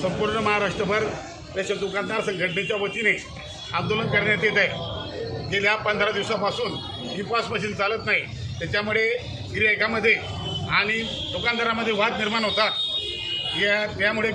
संपूर्ण महाराष्ट्रभर रेशन दुकानदार संघटनेच्या वतीने आंदोलन करण्यात येत आहे. गेल्या पंधरा दिवसापासून ई पास मशीन चालत नाही. त्याच्यामुळे गिरायकामध्ये आणि दुकानदारामध्ये वाद निर्माण होतात. या त्यामुळे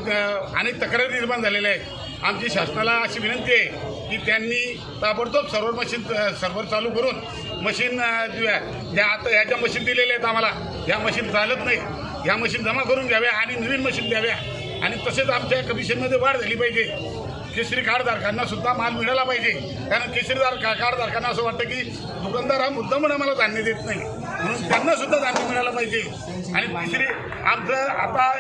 अनेक तक्रारी निर्माण झालेल्या आहेत. आमची शासनाला अशी विनंती आहे की त्यांनी ताबडतोब सर्व्हर मशीन सर्व्हर चालू करून मशीन ज्या आता ह्या ज्या मशीन दिलेल्या आहेत आम्हाला ह्या मशीन चालत नाही. ह्या मशीन जमा करून घ्याव्या आणि नवीन मशीन द्याव्या. आणि तसेच आमच्या कमिशनमध्ये वाढ झाली पाहिजे. केसरी कार्डधारकांना सुद्धा माल मिळाला पाहिजे. कारण केसरीदार का कार्डधारकांना असं वाटतं की दुकानदार हा मुद्दामून आम्हाला धान्य देत नाही. म्हणून त्यांना सुद्धा धान्य मिळालं पाहिजे. आणि तिसरी आमचं आता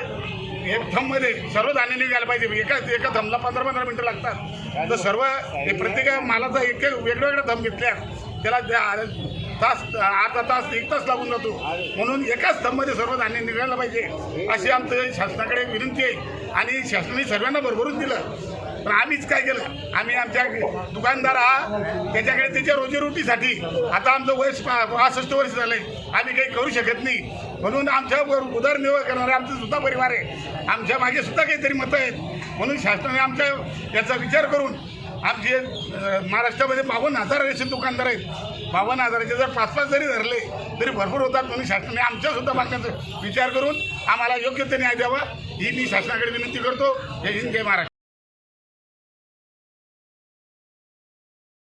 एक थंबमध्ये सर्व धान्य निघायला पाहिजे. म्हणजे एका एका थंबला पंधरा पंधरा मिनटं लागतात. तर सर्व हे प्रत्येक मालाचा एक एक वेगवेगळा थंब घेतल्या. त्याला तास अर्धा तास एक तास लागून जातो. म्हणून एकाच थंबमध्ये सर्व धान्य निघायला पाहिजे. अशी आमचं शासनाकडे विनंती आहे. आणि शासनाने सर्वांना भरभरून दिलं. पण आम्हीच काय केलं? आम्ही आमच्या दुकानदार हा त्याच्याकडे त्याच्या रोजीरोटीसाठी. आता आमचं वय पासष्ट वर्ष झालंय. आम्ही काही करू शकत नाही. म्हणून आमच्यावर उदरनिर्वाह करणारे आमचा सुद्धा परिवार आहे. आमच्या मागे सुद्धा काहीतरी मतं आहेत. म्हणून शासनाने आमच्या याचा विचार करून आमचे महाराष्ट्रामध्ये बावन्न हजार रेशन दुकानदार आहेत. बावन्न हजाराचे जर पाच पाच जरी धरले तरी भरपूर होतात. म्हणून शासनाने आमच्यासुद्धा मागण्याचा विचार करून आम्हाला योग्य ते न्याय द्यावा. ही मी शासनाकडे विनंती करतो. जय हिंद जय महाराष्ट्र.